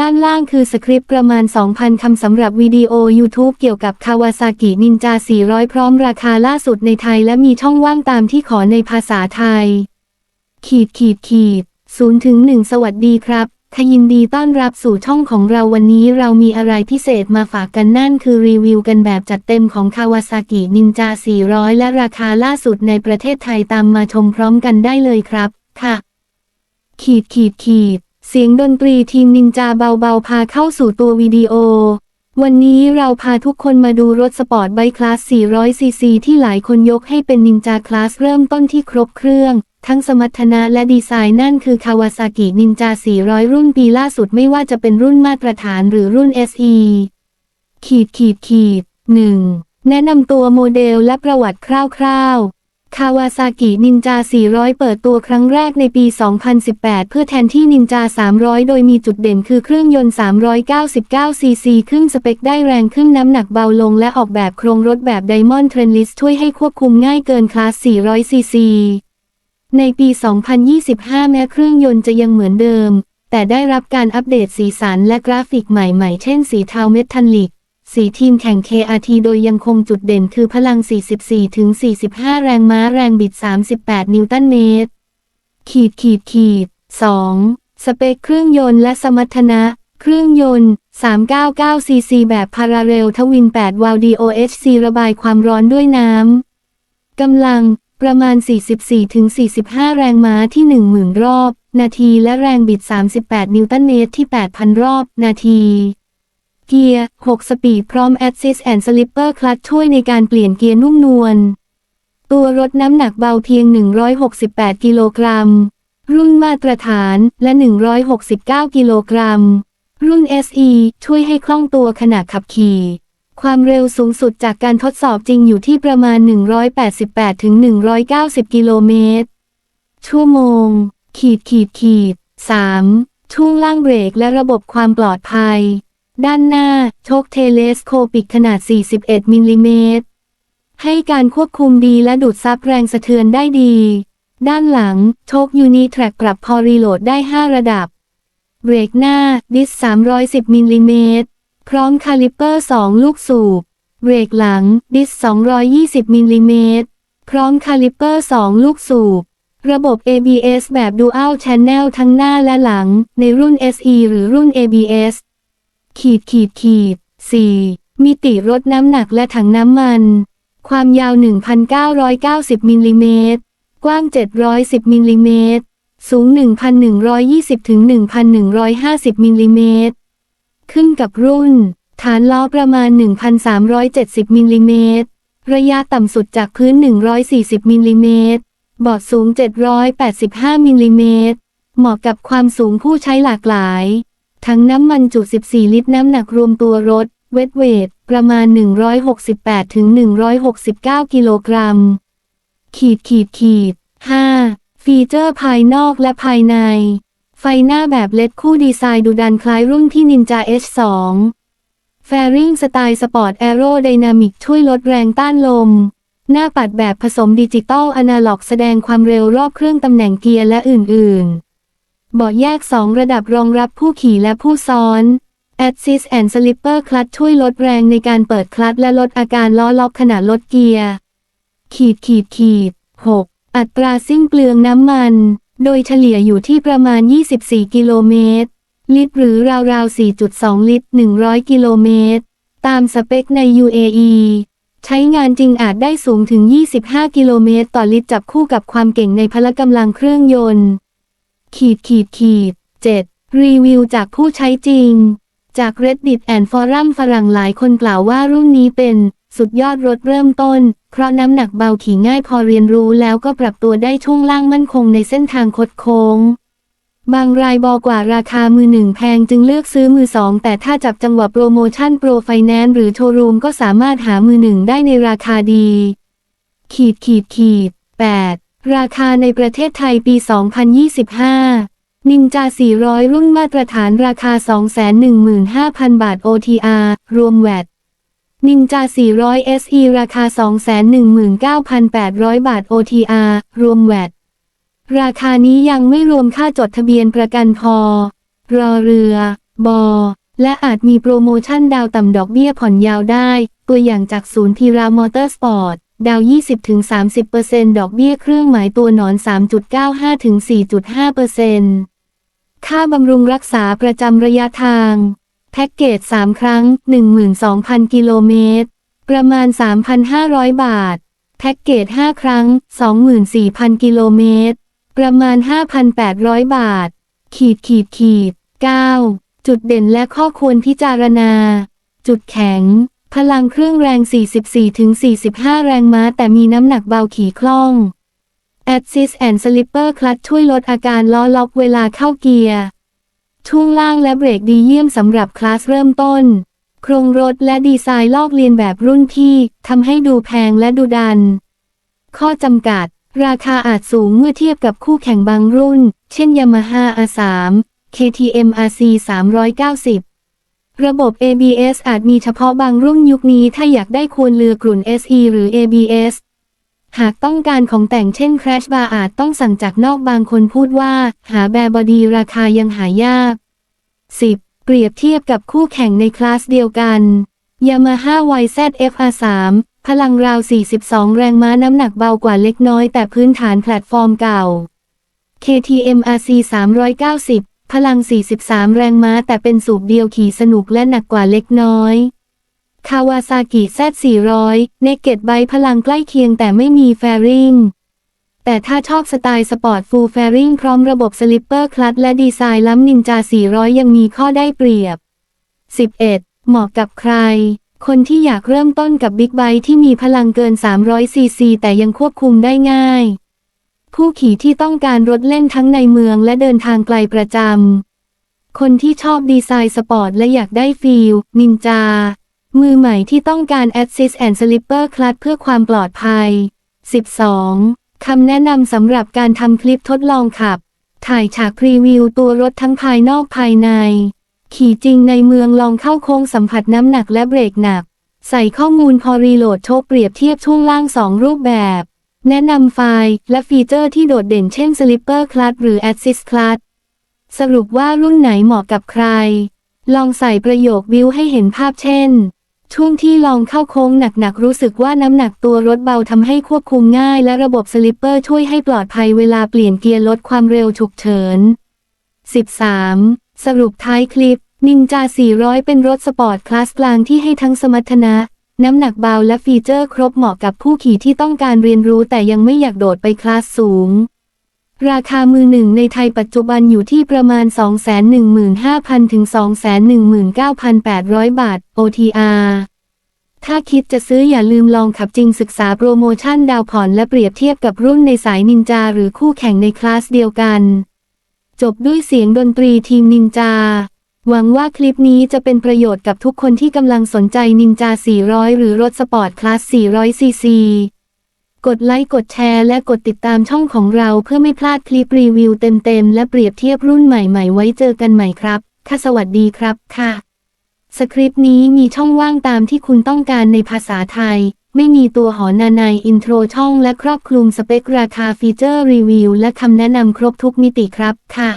ด้านล่างคือสคริปต์ประมาณ 2,000 คำสำหรับวิดีโอ YouTube เกี่ยวกับคาวาซากินินจา 400 พร้อมราคาล่าสุดในไทยและมีช่องว่างตามที่ขอในภาษาไทย ขีดขีดขีด0ถึง1สวัสดีครับทยินดีต้อนรับสู่ช่องของเราวันนี้เรามีอะไรพิเศษมาฝากกันนั่นคือรีวิวกันแบบจัดเต็มของคาวาซากินินจา 400 และราคาล่าสุดในประเทศไทยตามมาชมพร้อมกันได้เลยครับ ค่ะ ขีดขีดขีด เสียงดนตรีทีมนินจาเบาๆ พาเข้าสู่ตัววิดีโอ วันนี้เราพาทุกคนมาดูรถสปอร์ตไบค์คลาส 400 ซีซีที่หลายคนยกให้เป็นนินจาคลาสเริ่มต้นที่ครบเครื่อง ทั้งสมรรถนะและดีไซน์นั่นคือคาวาซากินินจา 400 รุ่นปีล่าสุดไม่ว่าจะเป็นรุ่นมาตรฐานหรือรุ่น SE ขีดขีดขีด 1. แนะนำตัวโมเดลและประวัติคร่าวๆ คาวาซากินินจา 400 เปิดตัวครั้งแรกในปี 2018 เพื่อแทนที่นินจา 300 โดยมีจุดเด่นคือเครื่องยนต์ 399 ซีซีขึ้นสเปคได้แรงขึ้นน้ำหนักเบาลงและออกแบบโครงรถแบบ Diamond Trendless ช่วยให้ควบคุมง่ายเกินคลาส 400 ซีซี ในปี 2025 แม้เครื่องยนต์จะยังเหมือนเดิม แต่ได้รับการอัปเดตสีสันและกราฟิกใหม่ๆ เช่นสีเทาเมทัลลิก สีทีมแข่ง KRT โดยยังคงจุดเด่นคือพลัง 44-45 แรงม้าแรงบิด 38 นิวตันเมตร ขีดขีดขีด 2. สเปคเครื่องยนต์และสมรรถนะ เครื่องยนต์ 399 cc แบบพาราเรลทวิน 8 วาล์ว DOHC ระบายความร้อนด้วยน้ำ กำลังประมาณ 44-45 แรงม้าที่ 10,000 รอบ นาทีและแรงบิด 38 นิวตันเมตรที่ 8,000 รอบ นาที เกียร์ 6 สปีดพร้อม Assist and Slipper Clutch ช่วยในการเปลี่ยนเกียร์นุ่มนวล ตัวรถน้ำหนักเบาเพียง 168 กิโลกรัม รุ่นมาตรฐานและ 169 กิโลกรัม รุ่น SE ช่วยให้คล่องตัวขณะขับขี่ ความเร็วสูงสุดจากการทดสอบจริงอยู่ที่ประมาณ 188ถึง190 กิโลเมตร ชั่วโมง ขีดขีดขีด 3. ช่วงล่างเบรกและระบบความปลอดภัย ด้านหน้า โชคเทเลสโคปิกขนาด 41 มิลลิเมตร ให้การควบคุมดีและดูดซับแรงสะเทือนได้ดี ด้านหลัง โชคยูนิแทร็กปรับพอรีโหลดได้ 5 ระดับ เบรกหน้า ดิส 310 มิลลิเมตร พร้อมคาลิปเปอร์ 2 ลูกสูบ เบรกหลัง ดิส 220 มิลลิเมตร พร้อมคาลิปเปอร์ 2 ลูกสูบระบบ ABS แบบ Dual Channel ทั้งหน้าและหลัง ในรุ่น SE หรือรุ่น ABS ขีดขีดขีด 4. มิติรถน้ำหนักและถังน้ำมัน ความยาว 1,990 มิลลิเมตร กว้าง 710 มิลลิเมตร สูง 1,120ถึง1,150 มิลลิเมตร ขึ้นกับรุ่น ฐานล้อประมาณ 1,370 มิลลิเมตร ระยะต่ำสุดจากพื้น 140 มิลลิเมตรเบาะสูง 785 มิลลิเมตร เหมาะกับความสูงผู้ใช้หลากหลาย ทั้งน้ำมันจุ14 ลิตรน้ำหนักรวมตัวรถ เวทเวท ประมาณ 168ถึง169 กิโลกรัม ขีดขีดขีด 5. ฟีเจอร์ภายนอกและภายใน ไฟหน้าแบบเลดคู่ดีไซน์ดูดันคล้ายรุ่นที่ Ninja H2 แฟริงสไตล์สปอร์ตแอโรไดนามิกช่วยลดแรงต้านลม หน้าปัดแบบผสมดิจิตอลอนาล็อกแสดงความเร็วรอบเครื่องตำแหน่งเกียร์และอื่น ๆ เบาะแยก 2 ระดับรองรับผู้ขี่และผู้ซ้อน Assist and Slipper Clutch ช่วยลดแรงในการเปิดคลัตช์และลดอาการล้อล็อกขณะลดเกียร์ ขีดขีดขีด 6. อัตราสิ้นเปลืองน้ำมัน โดยเฉลี่ยอยู่ที่ประมาณ 24 กิโลเมตร ลิตรหรือราวๆ 4.2 ลิตร 100 กิโลเมตร ตามสเปคใน UAE ใช้งานจริงอาจได้สูงถึง 25 กิโลเมตรต่อลิตรจับคู่กับความเก่งในพละกำลังเครื่องยนต์ ขีดขีดขีด 7. รีวิวจากผู้ใช้จริง จาก Reddit and Forum ฝรั่งหลายคนกล่าวว่ารุ่นนี้เป็น สุดยอดรถเริ่มต้น เพราะน้ำหนักเบาขี่ง่ายพอเรียนรู้แล้วก็ปรับตัวได้ช่วงล่างมั่นคงในเส้นทางคดโค้ง บางรายบอกว่าราคามือหนึ่งแพงจึงเลือกซื้อมือสองแต่ถ้าจับจังหวะโปรโมชั่นโปรไฟแนนซ์หรือโชว์รูมก็สามารถหามือหนึ่งได้ในราคาดี ขีดขีดขีด 8. ราคาในประเทศไทยปี 2025 นินจา 400 รุ่นมาตรฐานราคา 215,000 บาท OTR รวมแวดนินจา 400 SE ราคา 219,800 บาท OTR รวมแวดราคานี้ยังไม่รวมค่าจดทะเบียนประกันพอ รอเรือ บอ และอาจมีโปรโมชั่นดาวต่ำดอกเบี้ยผ่อนยาวได้ ตัวอย่างจากศูนย์พีรามอเตอร์สปอร์ต ดาว 20-30%ดอกเบี้ยเครื่องหมายตัวหนอน 3.95-4.5%ค่าบำรุงรักษาประจำระยะทาง แพ็กเกจ 3 ครั้ง 12,000 กิโลเมตร ประมาณ 3,500 บาท แพ็กเกจ 5 ครั้ง 24,000 กิโลเมตร ประมาณ 5,800 บาท ขีดขีดขีด 9. จุดเด่นและข้อควรพิจารณา จุดแข็ง พลังเครื่องแรง 44-45 แรงม้า แต่มีน้ำหนักเบาขี่คล่อง a s s i s and Slipper Clutch ช่วยลดอาการล้อล็อกเวลาเข้าเกียร์ ช่วงล่างและเบรกดีเยี่ยมสำหรับคลาสเริ่มต้น โครงรถและดีไซน์ลอกเลียนแบบรุ่นพี่ทำให้ดูแพงและดูดัน ข้อจำกัด ราคาอาจสูงเมื่อเทียบกับคู่แข่งบางรุ่น เช่น Yamaha R3 KTM RC 390 ระบบ ABS อาจมีเฉพาะบางรุ่นยุคนี้ถ้าอยากได้ควรเลือกกลุ่น SE หรือ ABS หากต้องการของแต่งเช่น Crash Bar อาจต้องสั่งจากนอกบางคนพูดว่า หาแบร์บอดีราคายังหายาก 10. เปรียบเทียบกับคู่แข่งในคลาสเดียวกัน Yamaha YZF-R3 พลังราว 42 แรงม้าน้ำหนักเบากว่าเล็กน้อยแต่พื้นฐานแพลตฟอร์มเก่า KTM RC 390 พลัง 43 แรงม้าแต่เป็นสูบเดียวขี่สนุกและหนักกว่าเล็กน้อย คาวาซากิ Z400 เนเกตไบพลังใกล้เคียงแต่ไม่มีแฟริงแต่ถ้าชอบสไตล์สปอร์ตฟูลแฟริงพร้อมระบบสลิปเปอร์คลัตและดีไซน์ล้ำนินจา 400 ยังมีข้อได้เปรียบ 11. เหมาะกับใคร คนที่อยากเริ่มต้นกับบิ๊กไบค์ที่มีพลังเกิน 300 ซีซีแต่ยังควบคุมได้ง่าย ผู้ขี่ที่ต้องการรถเล่นทั้งในเมืองและเดินทางไกลประจำ คนที่ชอบดีไซน์สปอร์ตและอยากได้ฟีล นินจา มือใหม่ที่ต้องการ Assist and Slipper Clutch เพื่อความปลอดภัย 12. คำแนะนำสำหรับการทำคลิปทดลองขับ ถ่ายฉากพรีวิวตัวรถทั้งภายนอกภายใน ขี่จริงในเมืองลองเข้าโค้งสัมผัสน้ำหนักและเบรกหนัก ใส่ข้อมูลพอรีโหลดโชว์เปรียบเทียบช่วงล่าง2รูปแบบ แนะนำไฟล์ และฟีเจอร์ที่โดดเด่นเช่น Slipper Clutch หรือ Assist Clutch สรุปว่ารุ่นไหนเหมาะกับใคร ลองใส่ประโยควิวให้เห็นภาพเช่น ช่วงที่ลองเข้าโค้งหนักๆ รู้สึกว่าน้ำหนักตัวรถเบาทำให้ควบคุมง่าย และระบบสลิปเปอร์ช่วยให้ปลอดภัยเวลาเปลี่ยนเกียร์ลดความเร็วฉุกเฉิน 13. สรุปท้ายคลิปนินจา400 เป็นรถสปอร์ตคลาสกลางที่ให้ทั้งสมรรถนะ น้ำหนักเบาและฟีเจอร์ครบเหมาะกับผู้ขี่ที่ต้องการเรียนรู้แต่ยังไม่อยากโดดไปคลาสสูง ราคามือหนึ่งในไทยปัจจุบันอยู่ที่ประมาณ 215,000 ถึง 219,800 บาท OTR ถ้าคิดจะซื้ออย่าลืมลองขับจริงศึกษาโปรโมชั่นดาวผ่อนและเปรียบเทียบกับรุ่นในสายนินจาหรือคู่แข่งในคลาสเดียวกัน จบด้วยเสียงดนตรีทีมนินจา หวังว่าคลิปนี้จะเป็นประโยชน์กับทุกคนที่กำลังสนใจนินจา 400 หรือรถสปอร์ตคลาส 400 ซีซี กดไลค์ กดแชร์ และกดติดตามช่องของเราเพื่อไม่พลาดคลิปรีวิวเต็มๆ และเปรียบเทียบรุ่นใหม่ๆ ไว้เจอกันใหม่ครับ ค่ะสวัสดีครับ ค่ะ สคริปต์นี้มีช่องว่างตามที่คุณต้องการในภาษาไทย ไม่มีตัวหอนาในอินโทรช่องและครอบคลุมสเปคราคาฟีเจอร์รีวิวและคำแนะนำครบทุกมิติครับ ค่ะ